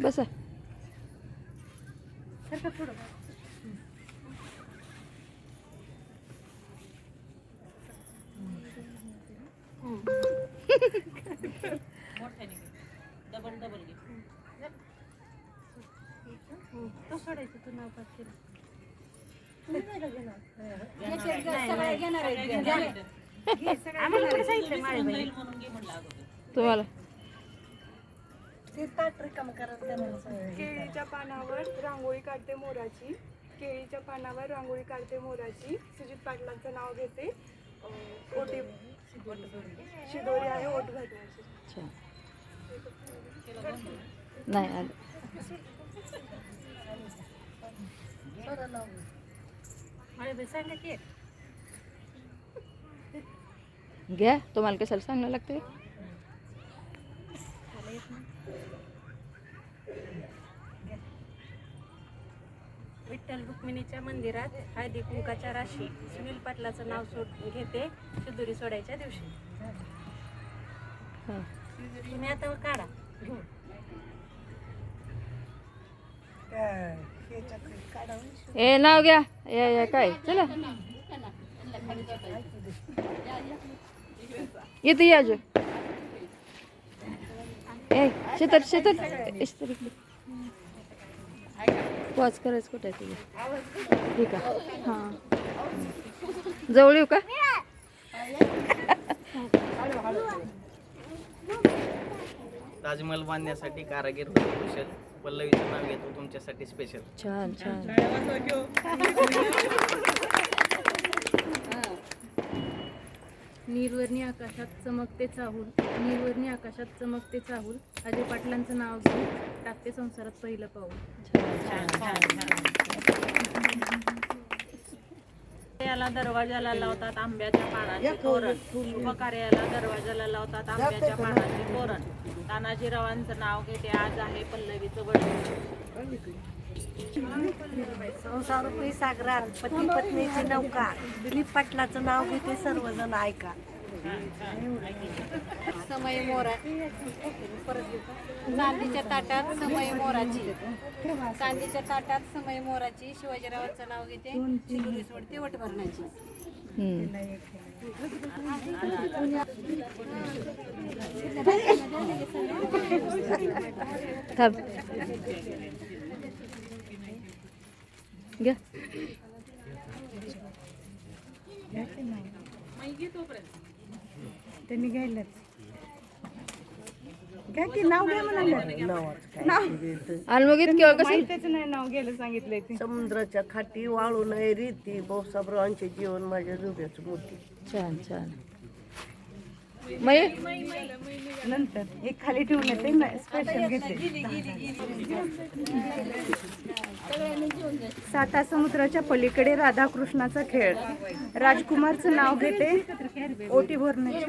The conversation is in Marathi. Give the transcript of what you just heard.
बसा. तो सोडायचं तू नाव पास केलं तुम्हाला. माळेबाई तुम्हाला केळीच्या पानावर रांगोळी काढते मोराची. केळीच्या पानावर रांगोळी काढते मोराची. सुजित पाटलांचं नाव घेते. अं, ओटी शिदोरी आहे ओट घालण्याची अच्छा नाही आलं. घ्या तुम्हाला कशाला सांगायला लागते विठ्ठल रुक्मिणीच्या मंदिरात हळदी कुंकाच्या राशी. सुनील पाटलाचं नाव सोड घेते शिदुरी सोडायच्या दिवशी. हां. तुम्ही आता काढा. घेऊन. ए नाव घ्या. या या काय? चला. येते या जो ए इस्तर इकडे वाच करायचं कुठं आहे ठीक आहे. हां. जवळ येऊ का? ताजमहल बांधण्यासाठी कारागीर कुशल. पल्लवीचं नाव घेतो तुमच्यासाठी स्पेशल छान छान. नीरवर्णी आकाशात चमकते चाहूल. नीरवर्णी आकाशात चमकते चाहूल. अजय पाटलांचं नाव घेऊन टाकते संसारात पहिलं पाऊल. याला दरवाजाला लावतात आंब्याच्या पानाचे तोरण. शुभ कार्याला दरवाजाला लावतात आंब्याच्या पानाचे तोरण. तानाजीरावांचं नाव घेते. आज आहे पल्लवीचं बडवं संसार रुपये सागरात पती पत्नीची नौका. दिलीप पाटलाचं नाव घेते सर्वजण ऐका. समय मोरा? चांदीच्या ताटात समय मोराची. चांदीच्या ताटात समय मोराची. शिवाजीरावांचं नाव घेते. शिदुरी सोडते वट भरण्याची. हम्म. थांब घ्या त्यांनी घ्यायलाच. घ्या की नाव घ्या म्हणाले मग कसं माहितीच नाही नाव घ्यायला सांगितलंय ते. समुद्राच्या खाटी वाळू नये रीती भाऊसाहेबरावांचे जीवन माझ्या जुब्याचं मोठी छान छन. मय? नंतर एक खाली ठेवून येते स्पेशल घेते. साता समुद्राच्या पलीकडे राधाकृष्णाचा खेळ. राजकुमारचं नाव घेते ओटी भरण्याची